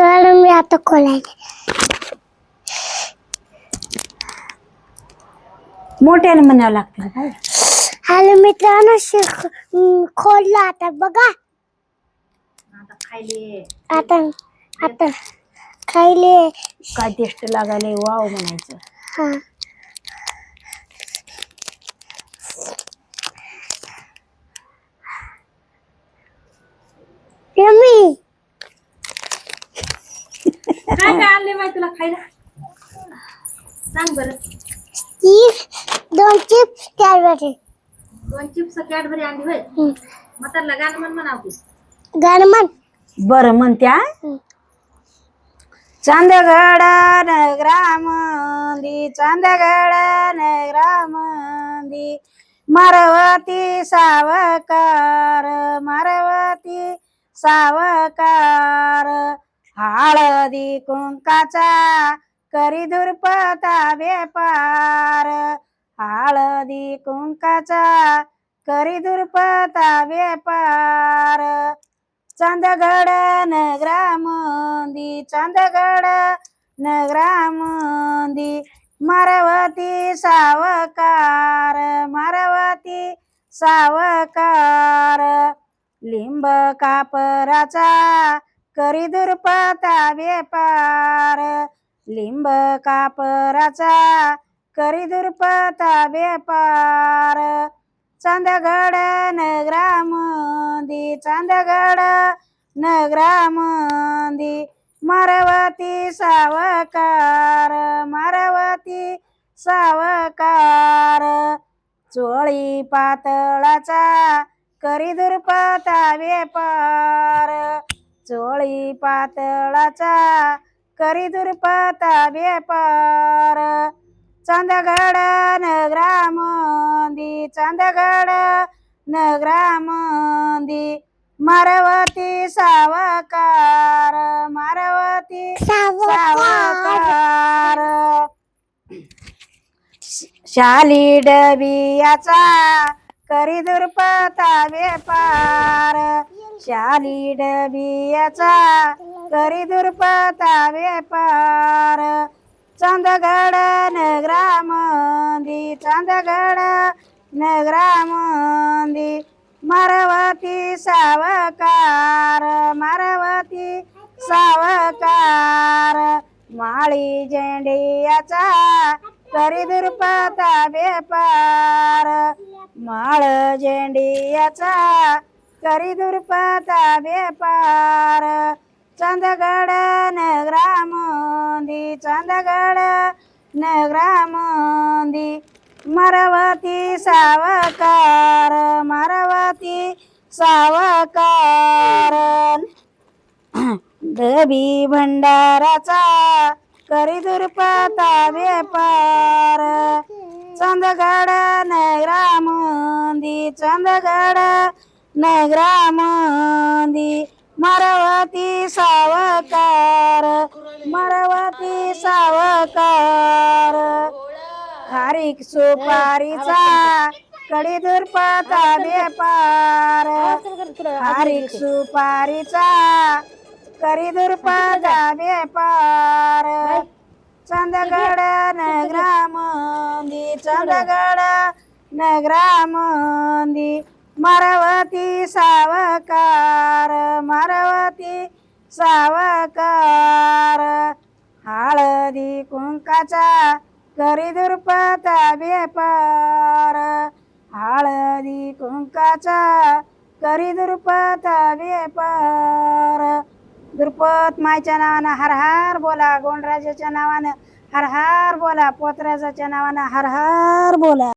तर मी आता खोलायचे मोठ्याने म्हणावं लागतं. काय हॅलो मित्रांनो खोललं आता बघा. आता खायले. आता आता खायले. काय टेस्ट लागायले वाव म्हणायचं. हा. काय काय आणले माहिती तुला खायला? सांग बरं. दोन चिप्स कॅडबरी. दोन चिप्स कॅडबरी आणली होय? म्हातारला गाणं म्हण बरं म्हणत्या चांदगड नगरामंदी चांदगड नगरामंदी मारवती सावकार मारवती सावकार. हळदी कुंकाचा करी दुर्पता व्यापार. हळदी कुंकाचा करी दुर्पता व्यापार. चांदगड नगरामंदी चांदगड नगरामंदी मारवती सावकार मारवती सावकार. लिंब कापराचा करी दुर्पता व्यापार लिंब कापराचा करी दुर्पता व्यापार. चांदगड नगरामंदी चांदगड नगरामंदी मारवती सावकार मारवती सावकार. चोळी पातळाचा करी दुर्पता व्यापार. चोळी पातळाचा करी दुर्पता व्यापार चांदगड नगरामंदी चांदगड नगरामंदी मारवती सावकार मारवती सावकार. शाली डबियाचा करी दुर्पता व्यापार शाली डबियाचा करी दुर्पता व्यापार चांदगड नगरामंदी चांदगड नगरामंदी मारवती सावकार मारवती सावकार. माळी झेंडियाचा करी दुर्पता व्यापार माळ झेंडियाचा करी दुर्पता व्यापार चांदगड नगरामंदी चांदगड नगरामंदी. मारवती सावकार मारवती सावकार. दबी भंडाराचा करी दुर्पता व्यापार चंदगड नगरामंदी चंदगड नगरामंदी मरवती सावकार मरवती सावकार. खारीक सुपारीचा कडी दुर्पता व्यापार खारीक सुपारीचा करी दुर्पता व्यापार चंदगड नगरामंदी चंदगड नगरामंदी मरवती सावकार मारवती सावकार. हळदी कुंकाचा करी दुर्पता बेपार हळदी कुंकाचा करी दुर्पता बेपार दुर्पत मायच्या नावानं हर हर बोला गोंडराजाच्या नावानं हर हर बोला पोतराजाच्या नावानं हर हर बोला.